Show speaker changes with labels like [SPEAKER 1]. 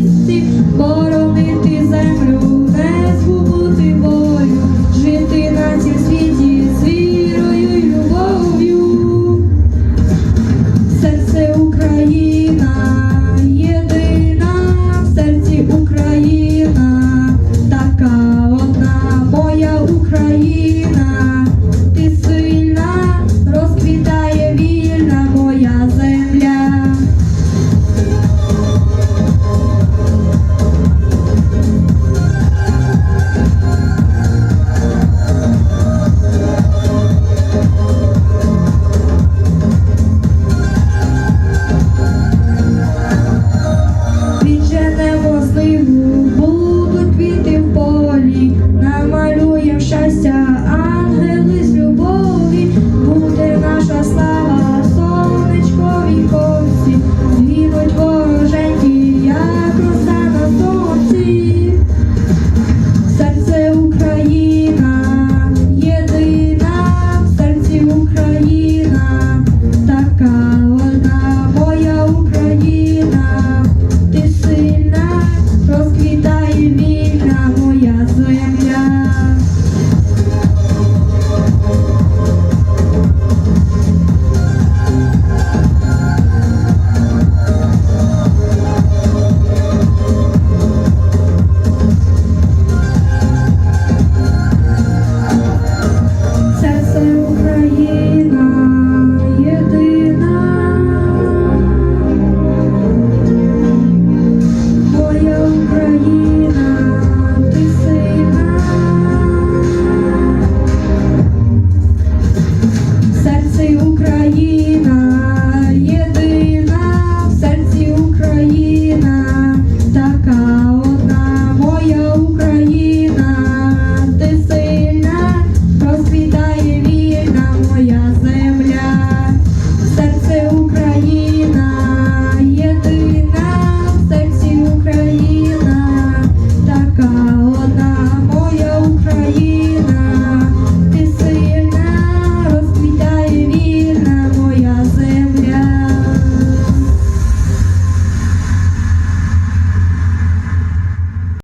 [SPEAKER 1] місці, боронити землю, не згубути волю, жити на цій світі з вірою й любов'ю, серце України. না